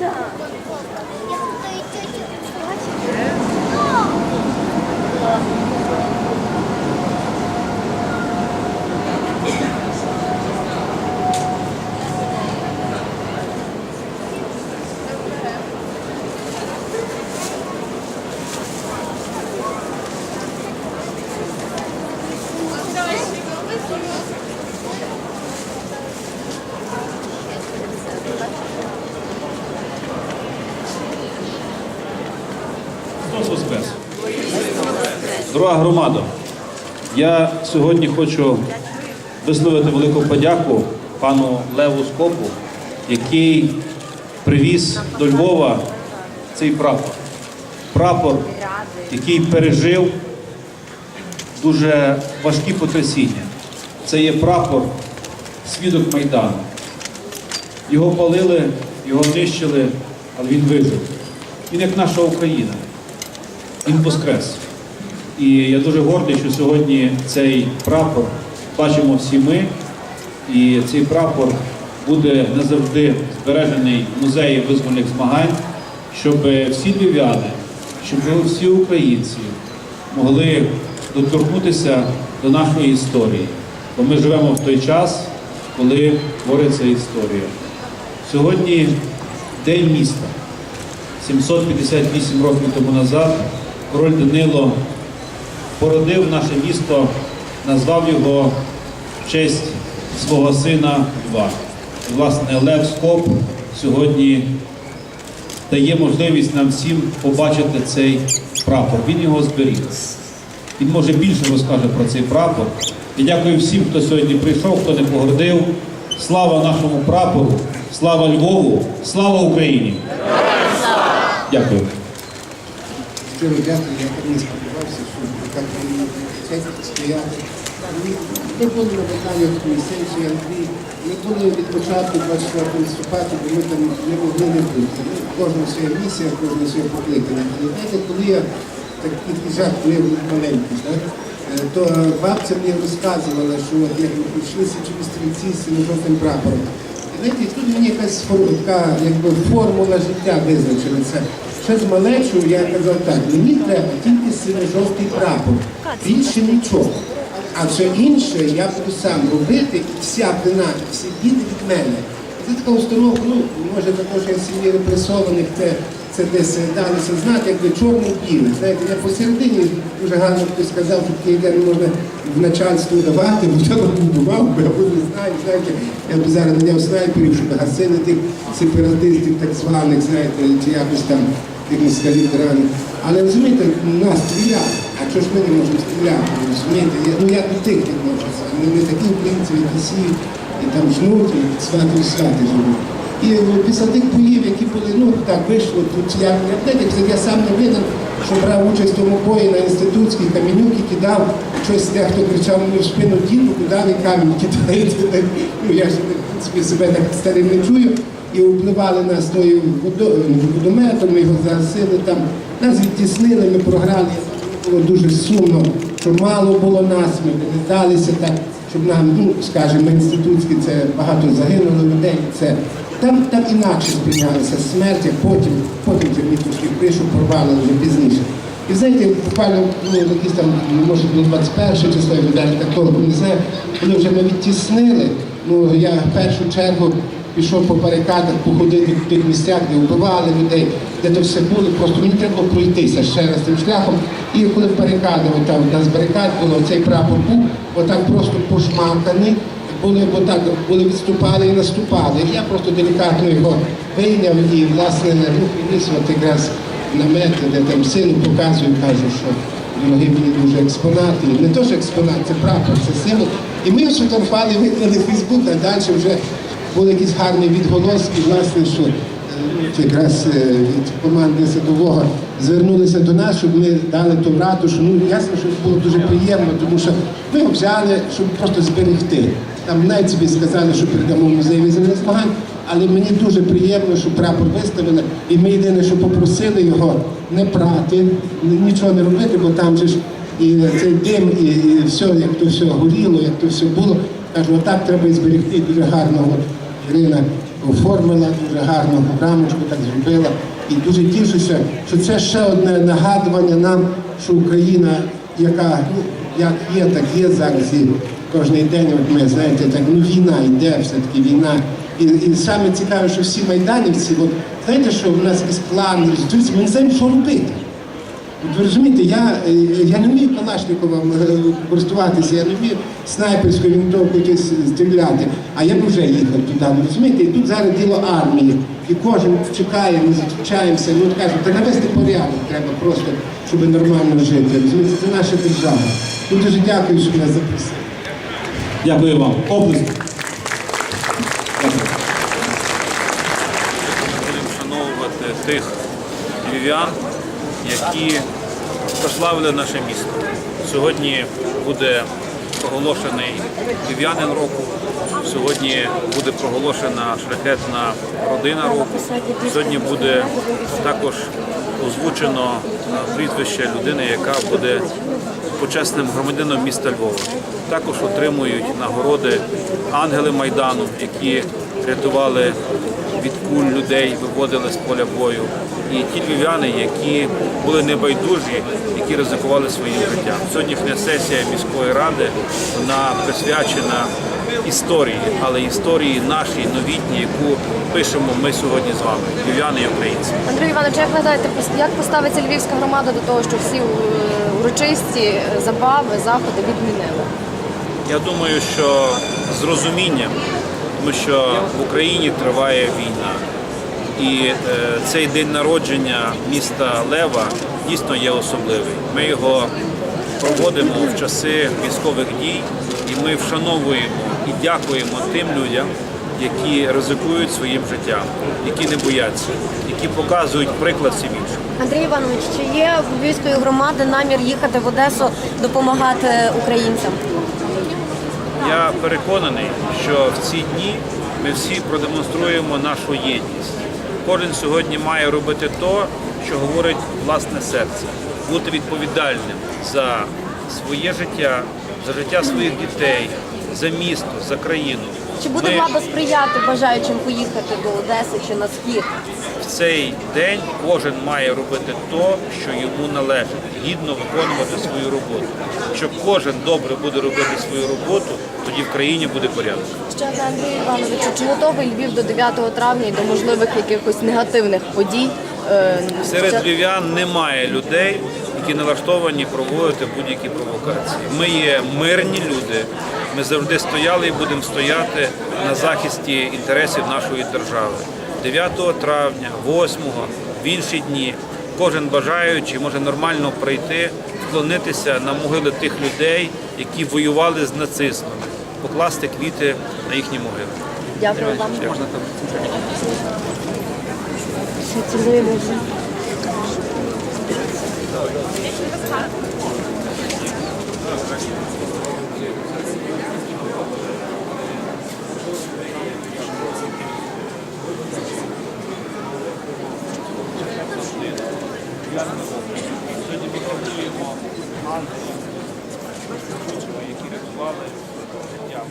진짜. Дорога громада, я сьогодні хочу висловити велику подяку пану Леву Скопу, який привіз до Львова цей прапор. Прапор, який пережив дуже важкі потрясіння. Це є прапор свідок Майдану. Його палили, його нищили, але він вижив. Він як наша Україна. Він воскрес. І я дуже гордий, що сьогодні цей прапор бачимо всі ми. І цей прапор буде назавжди збережений в музеї визвольних змагань, щоб всі львів'яни, щоб всі українці могли доторкнутися до нашої історії. Бо ми живемо в той час, коли твориться історія. Сьогодні День міста. 758 років тому назад король Данило породив наше місто, назвав його в честь свого сина Льва. І, власне, Лев Скоп сьогодні дає можливість нам всім побачити цей прапор. Він його зберіг. Він може більше розкаже про цей прапор. І дякую всім, хто сьогодні прийшов, хто не погордив. Слава нашому прапору, слава Львову, слава Україні! Дякую. Щиро дякую, я Ми були на питаннях комісенції Андрій. Ми були від початку 24 листопада, бо ми там не могли не бути. Кожна своя місія, кожна своє покликання. Але знаєте, коли я так під'їжджав, коли я був маленький, так, е, то бабця мені розказувала, що от як ми прийшли січові стрільці з жовтим прапором. І знаєте, тут мені якась така якби формула життя визначилася. Ще з малечою я казав так, мені треба тільки синьо-жовтий прапор, більше нічого. А все інше я буду сам робити, вся вина, всі діти від мене. Це така установка, ну, може також я сім'ї репресованих, це, це десь далося знати, якби чорний-білий. Знаєте, я посередині дуже гарно хтось сказав, що таке йде не можна в начальство давати, бо я побудував, бо я не знаю, знаєте, я б зараз наняв снайперів, щоб гасили тих сепаратистів так званих, знаєте, чи якось там тих москалів. Але розумієте, нас стріляли, а чого ж ми не можемо стріляти? Розумієте, я, ну я до тих відношуся, вони не такі українці, які сіють і там жнуть, і свято і святи живуть. І е, після тих боїв, які були, ну так вийшло, тут я я сам не видав, що брав участь в тому бої на інститутській камінюки кидав, щось дехто кричав мені в спину діду, куди камінь кидаєте. Ну я ж в принципі себе так старим не чую. І впливали нас тою водометом, ми його загасили там, нас відтіснили, ми програли. Було дуже сумно, що мало було нас, ми не далися так, щоб нам, ну, скажімо, інститутські, це багато загинуло людей. Це там, там інакше сприйнялася смерть, а потім, потім вже мітушків прийшов, порвали вже пізніше. І знаєте, буквально ну, якісь там, може, було 21 число, я так толком не знаю, коли вже ми відтіснили, ну я в першу чергу пішов по барикадах, походити в тих місцях, де вбивали людей, де то все було, просто мені треба було пройтися ще раз тим шляхом. І коли барикади, от там у нас барикад було, цей прапор був, отак просто пошмаканий, були отак, були відступали і наступали. І я просто делікатно його вийняв і, власне, ну, приніс от якраз намет, де там сину показую, кажу, що дорогі мені дуже експонати. Не що експонат, це прапор, це символ. І ми сфотографували, виклали в Фейсбук, а далі вже були якісь гарні відголоски, власне, що е, ну, якраз е, від команди садового звернулися до нас, щоб ми дали ту ратушу. Ну, ясно, що було дуже приємно, тому що ми його взяли, щоб просто зберегти. Там навіть собі сказали, що передамо в музей визвольних змагань, але мені дуже приємно, що прапор виставили, і ми єдине, що попросили його не прати, нічого не робити, бо там же ж і цей дим, і, і все, як то все горіло, як то все було. Кажу, отак треба і зберегти дуже гарно. Ірина оформила дуже гарно програмочку, так зробила. І дуже тішуся, що це ще одне нагадування нам, що Україна, яка ну, як є, так є зараз і кожен день. От ми знаєте, так ну війна йде, все таки війна. І, і саме цікаве, що всі майданівці, от знаєте, що в нас якийсь план, ми не знаємо, що робити. От ви розумієте, я, е, я не вмію Калашниковим е, користуватися, я не вмію снайперською винтовкою якось стріляти, а я б вже їхав туди. Ви розумієте, і тут зараз діло армії. І кожен чекає, ми зустрічаємося, ну от кажуть, та навести порядок треба просто, щоб нормально жити. Розумієте, це наша держава. Ну, дуже дякую, що мене запросили. Дякую вам. Будемо вшановувати тих львів'ян, які прославили наше місто. Сьогодні буде проголошений львів'янин року. Сьогодні буде проголошена шляхетна родина року. Сьогодні буде також озвучено прізвище людини, яка буде почесним громадянином міста Львова. Також отримують нагороди ангели Майдану, які рятували від куль людей, виводили з поля бою. І ті львів'яни, які були небайдужі, які ризикували своїм життям. Сьогоднішня сесія міської ради вона присвячена історії, але історії нашій новітній, яку пишемо ми сьогодні з вами, львів'яни і українці. Андрій Іванович, як гадаєте, як поставиться львівська громада до того, що всі е, урочисті забави, заходи відмінили? Я думаю, що з розумінням, тому що в Україні триває війна. І е, цей день народження міста Лева дійсно є особливий. Ми його проводимо в часи військових дій, і ми вшановуємо і дякуємо тим людям, які ризикують своїм життям, які не бояться, які показують приклад всім іншим. Андрій Іванович, чи є в Львівської громади намір їхати в Одесу допомагати українцям? Я переконаний, що в ці дні ми всі продемонструємо нашу єдність. Кожен сьогодні має робити то, що говорить власне серце, бути відповідальним за своє життя, за життя своїх дітей, за місто, за країну. Чи буде Ми влада сприяти бажаючим поїхати до Одеси чи на схід? Цей день кожен має робити то, що йому належить, гідно виконувати свою роботу. Якщо кожен добре буде робити свою роботу, тоді в країні буде порядок. Ще Андрій Іванович, чи готовий Львів до 9 травня і до можливих якихось негативних подій? Е, Серед львів'ян немає людей, які налаштовані проводити будь-які провокації. Ми є мирні люди. Ми завжди стояли і будемо стояти на захисті інтересів нашої держави. 9 травня, 8, в інші дні кожен бажаючий може нормально прийти, вклонитися на могили тих людей, які воювали з нацистами, покласти квіти на їхні могили. Дякую вам. Можна там? Сьогодні ми працюємо ангелом, які рятували життя.